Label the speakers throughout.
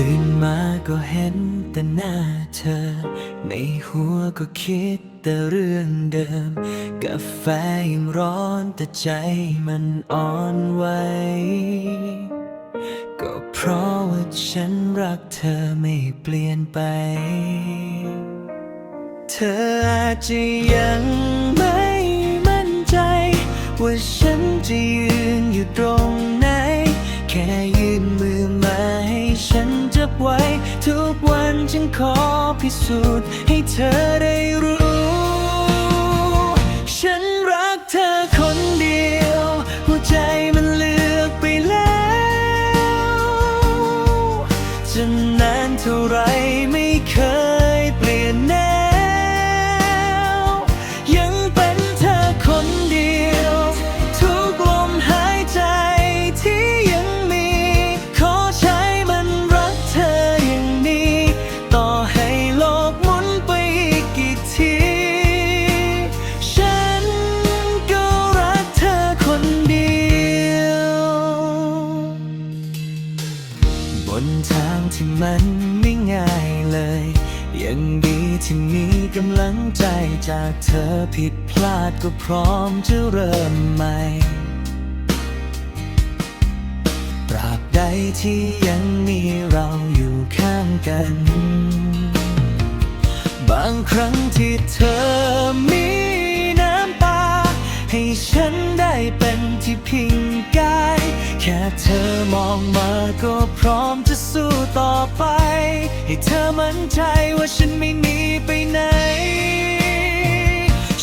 Speaker 1: ตื่นมาก็เห็นแต่หน้าเธอ ในหัวก็คิดแต่เรื่องเดิม กาแฟยังร้อนแต่ใจมันอ่อนไหวก็เพราะว่าฉันรักเธอไม่เปลี่ยนไป เธออาจจะยังไม่มั่นใจ ว่าฉันจะอยู่ ทุกวันฉันขอพิสูจน์ให้เธอได้รู้ ฉันรักเธอคนเดียว หัวใจมันเลือกไปแล้ว จะนานเท่าไร มันไม่ง่ายเลย ยังดีที่มีกำลังใจจากเธอผิดพลาดก็พร้อมจะเริ่มใหม่ตราบใดที่ยังมีเราอยู่ข้างกัน บางครั้งที่เธอมีน้ำตา ให้ฉันได้เป็นที่พิงกาย แค่เธอมองมาก็พร้อมจะสู้ต่อไป ให้เธอมั่นใจว่าฉันไม่หนีไปไหน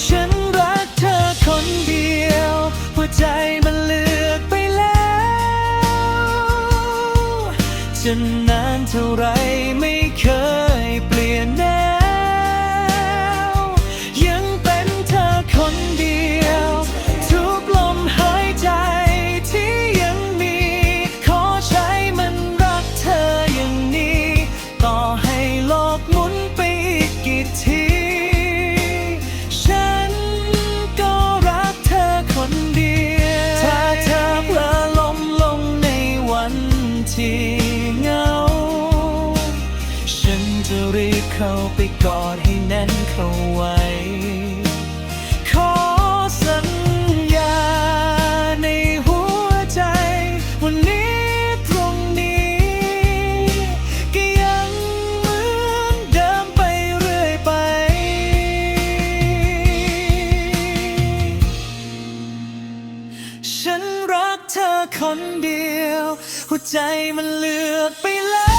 Speaker 1: ฉันรักเธอคนเดียวหัวใจมันเลือกไปแล้วจะนานเท่าไรไม่เคยเปลี่ย เหงา ฉันจะรีบเข้าไปกอดให้แน่นเข้าไว้ ขอสัญญาในหัวใจ วันนี้ตรงนี้ ก็ยังเหมือนเดิมไปเรื่อยไป ฉันรักเธอคนเดียว หัวใจมันเลือกไปแล้ว